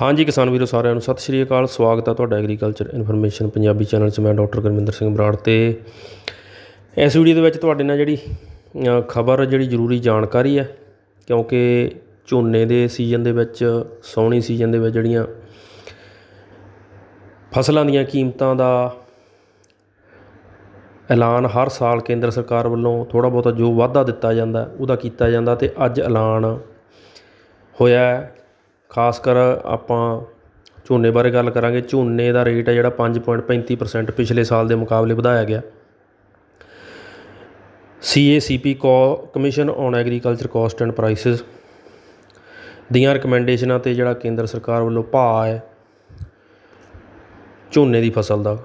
ਹਾਂਜੀ ਕਿਸਾਨ ਵੀਰੋ ਸਾਰਿਆਂ ਨੂੰ ਸਤਿ ਸ਼੍ਰੀ ਅਕਾਲ। ਸਵਾਗਤ ਹੈ ਤੁਹਾਡਾ ਐਗਰੀਕਲਚਰ ਇਨਫੋਰਮੇਸ਼ਨ ਪੰਜਾਬੀ ਚੈਨਲ 'ਚ। ਮੈਂ ਡਾਕਟਰ ਗੁਰਮਿੰਦਰ ਸਿੰਘ ਬਰਾੜ ਤੇ ਇਸ ਵੀਡੀਓ ਦੇ ਵਿੱਚ ਤੁਹਾਡੇ ਨਾਲ ਜਿਹੜੀ ਖਬਰ ਜਿਹੜੀ ਜ਼ਰੂਰੀ ਜਾਣਕਾਰੀ ਹੈ ਕਿਉਂਕਿ ਝੋਨੇ ਦੇ ਸੀਜ਼ਨ ਦੇ ਵਿੱਚ, ਸੌਣੀ ਸੀਜ਼ਨ ਦੇ ਵਿੱਚ ਜਿਹੜੀਆਂ ਫਸਲਾਂ ਦੀਆਂ ਕੀਮਤਾਂ ਦਾ ਐਲਾਨ ਹਰ ਸਾਲ ਕੇਂਦਰ ਸਰਕਾਰ ਵੱਲੋਂ ਥੋੜਾ ਬਹੁਤਾ ਜੋ ਵਾਧਾ ਦਿੱਤਾ ਜਾਂਦਾ, ਉਹਦਾ ਕੀਤਾ ਜਾਂਦਾ ਤੇ ਅੱਜ ਐਲਾਨ ਹੋਇਆ ਖਾਸ ਕਰ ਆਪਾਂ ਝੋਨੇ ਬਾਰੇ ਗੱਲ ਕਰਾਂਗੇ, ਝੋਨੇ ਦਾ ਰੇਟ ਹੈ ਜਿਹੜਾ 5.35% ਪਿਛਲੇ ਸਾਲ ਦੇ ਮੁਕਾਬਲੇ ਵਧਾਇਆ ਗਿਆ। ਸੀ ਏ ਸੀ ਪੀ ਕੋ commission on agriculture cost and prices ਦੀਆਂ ਰეკਮੈਂਡੇਸ਼ਨਾਂ ਤੇ ਜਿਹੜਾ ਕੇਂਦਰ ਸਰਕਾਰ ਵੱਲੋਂ ਭਾਅ ਹੈ ਝੋਨੇ ਦੀ ਫਸਲ ਦਾ,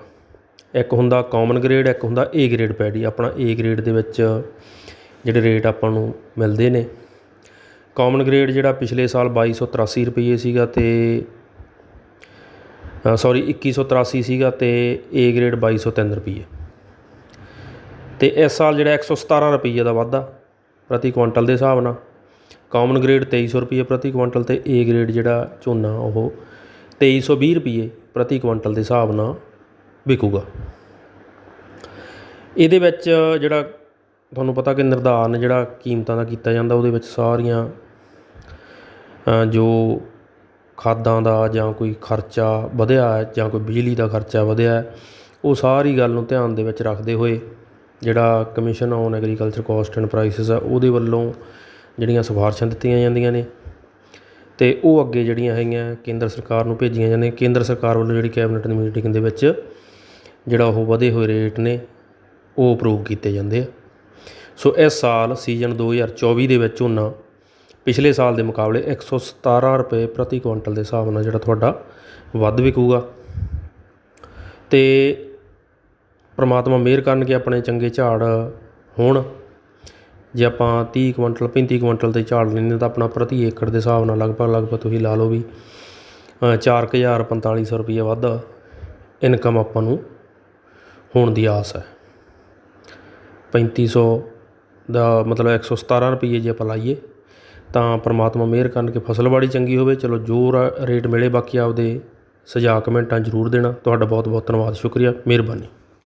ਇੱਕ ਹੁੰਦਾ ਕਾਮਨ ਗ੍ਰੇਡ ਇੱਕ ਹੁੰਦਾ ਏ ਗ੍ਰੇਡ ਪੈਡੀ ਆਪਣਾ ਏ ਗ੍ਰੇਡ ਦੇ ਵਿੱਚ ਜਿਹੜੇ ਰੇਟ ਆਪਾਂ ਨੂੰ ਮਿਲਦੇ ਨੇ। ਕਾਮਨ ਗ੍ਰੇਡ ਜਿਹੜਾ ਪਿਛਲੇ ਸਾਲ 2283 ਰੁਪਏ ਸੀਗਾ ਤੇ ਸੌਰੀ 2183 ਸੀਗਾ ਤੇ ਏ ਗ੍ਰੇਡ 2203 ਰੁਪਏ ਤੇ ਇਸ ਸਾਲ ਜਿਹੜਾ 117 ਰੁਪਏ ਦਾ ਵਾਧਾ ਪ੍ਰਤੀ ਕੁਇੰਟਲ ਦੇ ਹਿਸਾਬ ਨਾਲ। ਕਾਮਨ ਗ੍ਰੇਡ 2300 ਰੁਪਏ ਪ੍ਰਤੀ ਕੁਇੰਟਲ ਤੇ ਏ ਗ੍ਰੇਡ ਜਿਹੜਾ ਝੋਨਾ ਉਹ 2320 ਰੁਪਏ ਪ੍ਰਤੀ ਕੁਇੰਟਲ ਦੇ ਹਿਸਾਬ ਨਾਲ ਵਿਕੂਗਾ। ਇਹਦੇ ਵਿੱਚ ਜਿਹੜਾ ਤੁਹਾਨੂੰ ਪਤਾ ਕਿ ਨਿਰਧਾਰਨ ਜਿਹੜਾ ਕੀਮਤਾਂ ਦਾ ਕੀਤਾ ਜਾਂਦਾ, ਉਹਦੇ ਵਿੱਚ ਸਾਰੀਆਂ ਜੋ ਖਾਦਾਂ ਦਾ ਜਾਂ ਕੋਈ ਖਰਚਾ ਵਧਿਆ ਜਾਂ ਕੋਈ ਬਿਜਲੀ ਦਾ ਖਰਚਾ ਵਧਿਆ ਉਹ ਸਾਰੀ ਗੱਲ ਨੂੰ ਧਿਆਨ ਦੇ ਵਿੱਚ ਰੱਖਦੇ ਹੋਏ ਜਿਹੜਾ commission on agriculture cost and prices ਆ, ਉਹਦੇ ਵੱਲੋਂ ਜਿਹੜੀਆਂ ਸਿਫਾਰਸ਼ਾਂ ਦਿੱਤੀਆਂ ਜਾਂਦੀਆਂ ਨੇ ਅਤੇ ਉਹ ਅੱਗੇ ਜਿਹੜੀਆਂ ਹੈਗੀਆਂ ਕੇਂਦਰ ਸਰਕਾਰ ਨੂੰ ਭੇਜੀਆਂ ਜਾਂਦੀਆਂ ਕੇਂਦਰ ਸਰਕਾਰ ਵੱਲੋਂ ਜਿਹੜੀ ਕੈਬਨਿਟ ਦੀ ਮੀਟਿੰਗ ਦੇ ਵਿੱਚ ਜਿਹੜਾ ਉਹ ਵਧੇ ਹੋਏ ਰੇਟ ਨੇ, ਉਹ ਅਪਰੂਵ ਕੀਤੇ ਜਾਂਦੇ ਆ। ਸੋ ਇਸ ਸਾਲ ਸੀਜ਼ਨ 2024 ਦੇ ਵਿੱਚ ਝੋਨਾ ਪਿਛਲੇ ਸਾਲ ਦੇ ਮੁਕਾਬਲੇ 117 ਰੁਪਏ ਪ੍ਰਤੀ ਕੁਇੰਟਲ ਦੇ ਹਿਸਾਬ ਨਾਲ ਜਿਹੜਾ ਤੁਹਾਡਾ ਵੱਧ ਵਿਕੂਗਾ। ਤੇ ਪ੍ਰਮਾਤਮਾ ਮਿਹਰ ਕਰਨ ਕਿ ਆਪਣੇ ਚੰਗੇ ਝਾੜ ਹੋਣ। ਜੇ ਆਪਾਂ 30 ਕੁਇੰਟਲ 35 ਕੁਇੰਟਲ ਦੇ ਝਾੜ ਲੈਂਦੇ ਤਾਂ ਆਪਣਾ ਪ੍ਰਤੀ ਏਕੜ ਦੇ ਹਿਸਾਬ ਨਾਲ ਲਗਭਗ ਲਗਭਗ ਤੁਸੀਂ ਲਾ ਲਓ ਵੀ ਅ, ਚਾਰ ਕੁ ਹਜ਼ਾਰ 4500 ਰੁਪਏ ਵੱਧ ਇਨਕਮ ਆਪਾਂ ਨੂੰ ਹੋਣ ਦੀ ਆਸ ਹੈ। 3500 ਦਾ ਮਤਲਬ ਇੱਕ ਸੌ ਸਤਾਰ੍ਹਾਂ ਰੁਪਈਏ ਜੇ ਆਪਾਂ ਲਾਈਏ, ਤਾਂ ਪਰਮਾਤਮਾ ਮਿਹਰ ਕਰਨ ਕਿ ਫਸਲਬਾੜੀ ਚੰਗੀ ਹੋਵੇ। ਚਲੋ ਜੋ ਰ- ਰੇਟ ਮਿਲੇ, ਬਾਕੀ ਆਪਦੇ ਸੁਝਾਅ ਕਮੈਂਟਾਂ ਜ਼ਰੂਰ ਦੇਣਾ। ਤੁਹਾਡਾ ਬਹੁਤ ਬਹੁਤ ਧੰਨਵਾਦ, ਸ਼ੁਕਰੀਆ, ਮਿਹਰਬਾਨੀ।